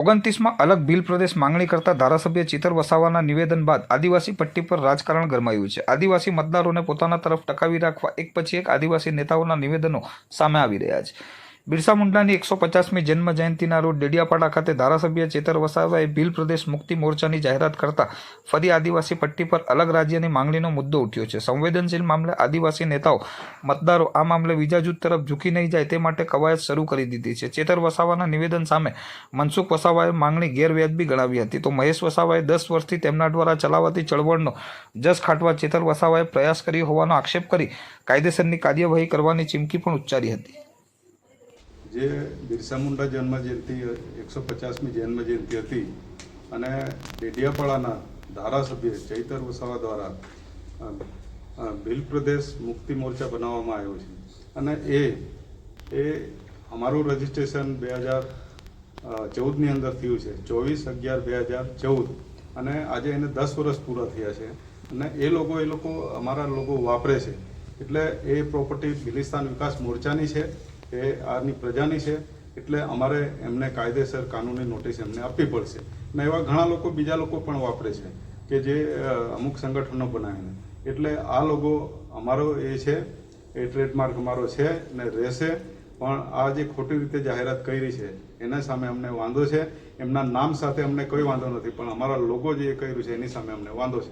ઓગણત્રીસમાં અલગ ભીલ પ્રદેશ માંગણી કરતા ધારાસભ્ય ચિતર વસાવાના નિવેદન બાદ આદિવાસી પટ્ટી પર રાજકારણ ગરમાયું છે. આદિવાસી મતદારોને પોતાના તરફ ટકાવી રાખવા એક પછી એક આદિવાસી નેતાઓના નિવેદનો સામે આવી રહ્યા છે. બિરસા મુંડાની એકસો પચાસમી જન્મ જયંતિના રોજ ડેડિયાપાડા ખાતે ધારાસભ્ય ચેતર વસાવાએ ભીલ પ્રદેશ મુક્તિ મોરચાની જાહેરાત કરતા ફરી આદિવાસી પટ્ટી પર અલગ રાજ્યની માંગણીનો મુદ્દો ઉઠ્યો છે. સંવેદનશીલ મામલે આદિવાસી નેતાઓ, મતદારો આ મામલે બીજા જૂથ તરફ ઝૂકી નહીં જાય તે માટે કવાયત શરૂ કરી દીધી છે. ચેતર વસાવાના નિવેદન સામે મનસુખ વસાવાએ માંગણી ગેરવ્યાજબી ગણાવી હતી. તો મહેશ વસાવાએ દસ વર્ષથી તેમના દ્વારા ચલાવાતી ચળવળનો જસ ખાટવા ચેતર વસાવાએ પ્રયાસ કર્યો હોવાનો આક્ષેપ કરી કાયદેસરની કાર્યવાહી કરવાની ચીમકી પણ ઉચ્ચારી હતી. જે બિરસા મુંડા જન્મ જયંતિ એકસો પચાસમી જન્મ જયંતિ હતી અને ડેડિયાપાડાના ધારાસભ્ય ચૈતર વસાવા દ્વારા ભીલ પ્રદેશ મુક્તિ મોરચા બનાવવામાં આવ્યો છે. અને એ એ અમારું રજિસ્ટ્રેશન બે હજાર ચૌદની અંદર થયું છે. ચોવીસ અગિયાર બે હજાર ચૌદ. અને આજે એને દસ વર્ષ પૂરા થયા છે. અને એ લોકો એ લોકો અમારા લોકો વાપરે છે. એટલે એ પ્રોપર્ટી ભીલિસ્તાન વિકાસ મોરચાની છે. એ આની પ્રજાની છે, એટલે અમારે એમને કાયદેસર કાનૂની નોટિસ એમને આપવી પડશે. ને એવા ઘણા લોકો, બીજા લોકો પણ વાપરે છે, કે જે અમુક સંગઠનો બનાવીને. એટલે આ લોકો, અમારો એ છે, એ ટ્રેડમાર્ક અમારો છે ને રહેશે, પણ આ જે ખોટી રીતે જાહેરાત કરી છે, એના સામે અમને વાંધો છે. એમના નામ સાથે અમને કોઈ વાંધો નથી, પણ અમારા લોકો જે કર્યું છે, એની સામે અમને વાંધો છે.